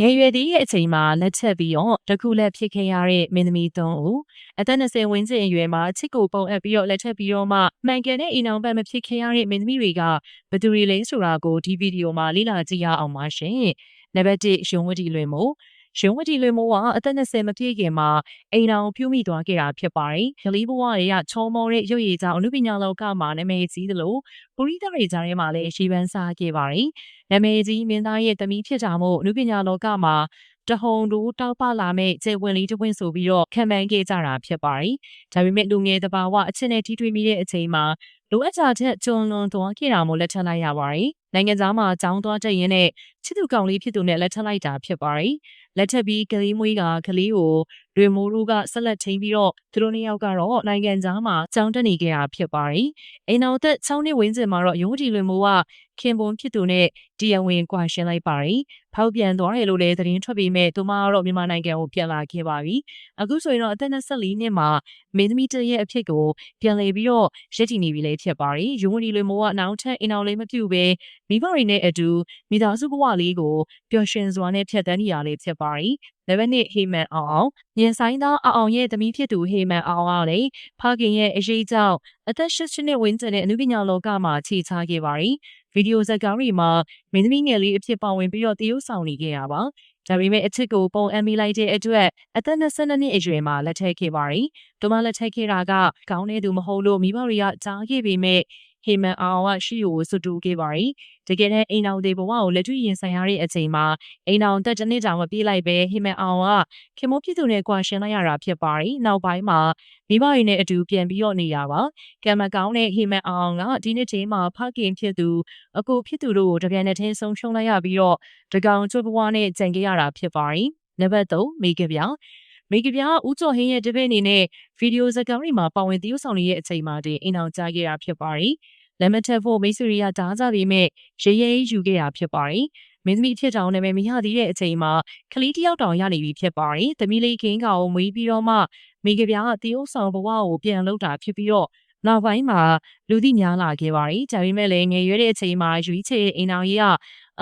ငယ်ရွယ်သေးတဲ့အချိန်မှာလက်ချက်ပြီးတော့တခုလက်ဖြစ်ခဲ့ရတဲ့မင်းသမီး၃ဦးအသက်20ဝန်းကျင်အရွယ်မှာချစ်ကိုပုံအပ်ပြီးတော့လက်ချက်ပြီးတော့မှမှန်ကန်တဲ့အိမ်အောင်ဘက်မဖြစ်ခဲ့ရတဲ့မင်းသမီးတွေကဘယ်သူတွေလဲဆိုတာကိုဒီဗီဒီယိုမှာလေ့လာကြည့်ရအောင်ပါရှင်။နံပါတ်1ရုံဝတီလွင်မို့ ရုံဝတီလွင်မိုးကအသက်20မပြည့်ခင်မှာအိမ်အောင်ပြုမိသွားခဲ့တာဖြစ်ပါတယ်။ကလေးဘဝတွေကချောမောတဲ့ရုပ်ရည်ကြောင့်အနုပညာလောကမှာနာမည်ကြီးသလိုပရိသတ်တွေကြားထဲမှာလည်းရှိပန်းစားခဲ့ပါတယ်။နာမည်ကြီးမင်းသားရဲ့သမီးဖြစ်တာမို့အနုပညာလောကမှာတဟုန်တို့တောက်ပလာမဲ့ကျေဝင်လေးတစ်ပွင့်ဆိုပြီးတော့ခံမှန်းခဲ့ကြတာဖြစ်ပါတယ်။ဒါပေမဲ့လူငယ်တဘာဝအချင်းနဲ့ထိတွေ့မိတဲ့အချိန်မှာလိုအပ်တာချက်ကျွန်းလွန်သွားခဲ့တာမို့လက်ထပ်လိုက်ရပါတယ်။ နိုင်ငံသားမှာចောင်းသွားတက်ရင်းနဲ့ချစ်သူကောင်လေးဖြစ်သူနဲ့လက်ထပ်လိုက်တာဖြစ်ပါတယ်။လက်ထပ်ပြီးကလေးမွေးကကလေးကိုလွေမိုးတို့ကဆက်လက်ထိန်ပြီးတော့သူတို့နှစ်ယောက်ကတော့နိုင်ငံသားမှာចောင်းတက်နေခဲ့တာဖြစ်ပါတယ်။အိမ်တော်သက်6နှစ်ဝန်းကျင်မှာတော့ရုံးတီလွေမိုးကခင်ပွန်ဖြစ်သူနဲ့တရားဝင်ကွာရှင်းလိုက်ပါတယ်။ ဖောက်ပြန်သွားတယ်လို့လည်းသတင်းထွက်ပေမဲ့သူမကတော့မြန်မာနိုင်ငံကိုပြန်လာခဲ့ပါပြီ။အခုဆိုရင်တော့အသက်24နှစ်မှာမင်းသမီးတရဲ့အဖြစ်ကိုပြန်လည်ပြီးတော့ရည်တည်နေပြီလေဖြစ်ပါတယ်။ရုံးတီလွေမိုးကနောက်ထပ်အိမ်တော်လေးမပြုတ်ပဲမိဘတွေနဲ့အတူမိသားစုဘဝလေးကိုပျော်ရွှင်စွာနဲ့ဖြတ်သန်းနေရလေးဖြစ်ပါတယ်။နံပါတ်1ဟေမန်အောင်အောင်ညင်ဆိုင်သားအောင်အောင်ရဲ့သမီးဖြစ်သူဟေမန်အောင်အောင်လေဖခင်ရဲ့အရေးကြောင့်အသက်၈နှစ်ဝန်းကျင်တဲ့အနုပညာလောကမှာခြေချခဲ့ပါတယ်။ ဗီဒီယိုဇာတ်ကားတွေမှာမင်းသမီးငယ်လေးအဖြစ်ပါဝင်ပြီးတော့တရုပ်ဆောင်နေခဲ့တာပါ။ဒါပေမဲ့အချစ်ကိုပုံအပ်မိလိုက်တဲ့အတွက်အသက်22နှစ်အရွယ်မှာလက်ထပ်ခဲ့ပါတယ်။ဒမလက်ထပ်ခဲ့တာကကောင်းတဲ့သူမဟုတ်လို့မိဘတွေကကြားခဲ့ပေမဲ့ ဟေမန်အောင်ကရှိကိုစွတူခဲ့ပါတယ်။တကယ်တမ်းအိမ်အောင်တဲ့ဘဝကိုလက်တွေ့ရင်ဆိုင်ရတဲ့အချိန်မှာအိမ်အောင်တက်တစ်နှစ်တောင်မပြေးလိုက်ပဲဟေမန်အောင်ကခင်မိုးဖြစ်သူနဲ့ကွာရှင်းလိုက်ရတာဖြစ်ပါတယ်။နောက်ပိုင်းမှာမိဘတွေနဲ့အတူပြန်ပြီးတော့နေရပါ။ကံမကောင်းတဲ့ဟေမန်အောင်ကဒီနေ့ချိန်မှာဖခင်ဖြစ်သူအကိုဖြစ်သူတို့ကိုတပြန်နဲ့ထင်းဆုံးရှုံးလိုက်ရပြီးတော့တကောင်ကျွတ်ဘဝနဲ့ကြံခဲ့ရတာဖြစ်ပါတယ်။နံပါတ်3မိကပြ မိကပြဦးကျော်ဟင်းရဲ့တပည့်အနေနဲ့ဗီဒီယိုဇာတ်ကားတွေမှာပါဝင်တရုပ်ဆောင်နေတဲ့အချိန်မှာတင်အိမ်အောင်ကြားခဲ့တာဖြစ်ပါတယ်။လက်မထက်ဖို့မိတ်ဆွေတွေကတားကြပေမဲ့ရေရဲယူခဲ့တာဖြစ်ပါတယ်။မင်းသမီးဖြစ်တောင်နာမည်မရသေးတဲ့အချိန်မှာကလေးတယောက်တောင်ရနေပြီဖြစ်ပါတယ်။သမီးလေးကင်းကောင်မွေးပြီးတော့မှမိကပြကတရုပ်ဆောင်ဘဝကိုပြန်လုပ်တာဖြစ်ပြီးတော့နောက်ပိုင်းမှာလူသိများလာခဲ့ပါတယ်။ဒါပေမဲ့လည်းငယ်ရွယ်တဲ့အချိန်မှာရွေးချယ်အိမ်အောင်ကြီးက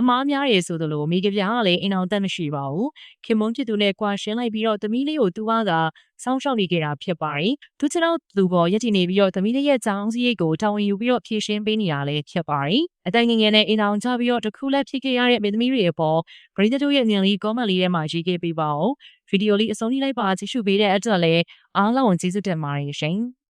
အမားများရယ်ဆိုသလိုမိကပြားကလည်းအိမ်အောင်တက်မရှိပါဘူး။ခင်မုန်းဖြစ်သူနဲ့ကွာရှင်းလိုက်ပြီးတော့သမီးလေးကိုသူကသာစောင့်ရှောက်နေကြတာဖြစ်ပါတယ်။သူကျွန်တော်သူပေါ်ရက်တည်နေပြီးတော့သမီးလေးရဲ့ကြောင်းစည်းရိတ်ကိုတာဝန်ယူပြီးတော့ဖြည့်ရှင်းပေးနေတာလည်းဖြစ်ပါတယ်။အတိုင်းငယ်ငယ်နဲ့အိမ်အောင်ချပြီးတော့တခုလက်ဖြစ်ခဲ့ရတဲ့မိသမီးတွေအပေါ်ပရိသတ်တို့ရဲ့အမြင်လေး comment လေးထဲမှာရေးခဲ့ပေးပါဦး။ဗီဒီယိုလေးအဆုံးထိလိုက်ပါကြည့်ရှုပေးတဲ့အတွက်လည်းအားလုံးကျေးဇူးတင်ပါတယ်ရှင်။